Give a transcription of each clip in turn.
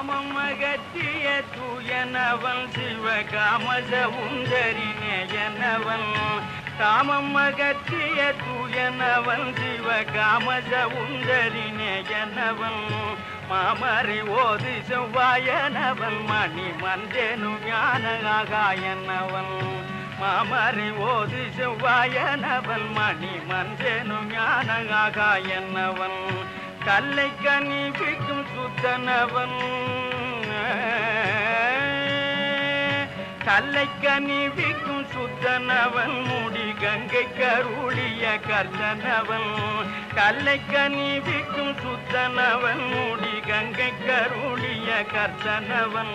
காமம் அகற்றிய தூயனவன் சிவகாமச உந்தரினேயனவன் காமம் அகற்றிய தூயனவன் சிவகாமச உந்தரினேயனவன் மாமறி ஓது செவ்வாயனவன் மணி மந்தேனு ஞான ஆகாயனவன். மாமறி ஓது செவ்வாயனவன் மணி மந்தேனு ஞான ஆகாயனவன். கல்லை கனிவிக்கும் சுத்தனவன் கல்லை கனிவிக்கும் சுத்தனவன் முடி கங்கை கருளிய கர்த்தனவன். கல்லை கனிவிக்கும் சுத்தனவன் முடி கங்கை கருளிய கர்த்தனவன்.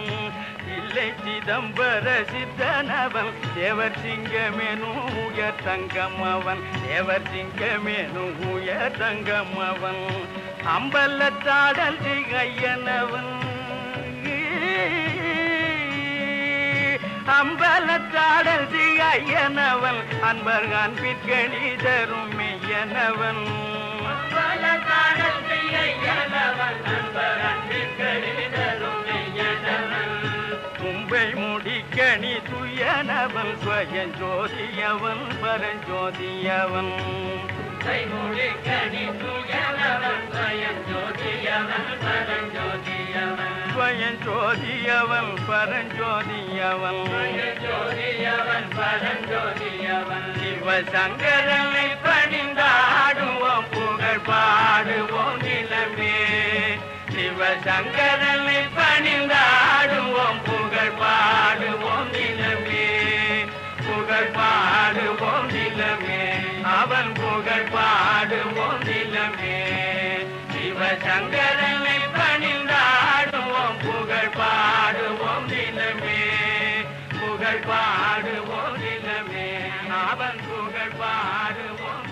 இல்லை சிதம்பர சித்தனவன் தேவர் சிங்கமேனு உயர் தங்கம் அவன் தேவர் சிங்கமேனு உயர் தங்கம் அவன் அம்பலத்தாடல் திகையனவன். அம்பலத்தாடல் திகையனவன் அன்பர் அன்பிற்கணி தரும் மெய்யனவன் கும்பை முடிக்கணி துயனவன் ஸ்வயம் ஜோதியவன் பரஞ்சோதியவன். முடிக்கணி ஜோதியவன். பரஞ்சோதியவன் ஜோதியவன் பரஞ்சோதியவன் சிவசங்கரனை பணிந்தாடுவோம் புகழ் பாடுவோம் நிலமே. சிவசங்கரனை பணிந்தாடுவோம் புகழ் பாடுவோம் நிலமே. புகழ் பாடுவோம் நிலமே. அவன் புகழ் பாடுவோம் நிலமே. சிவசங்கரனை புகழ் பாடுவோம் நிலமே அவன் புகழ் பாடுவோம்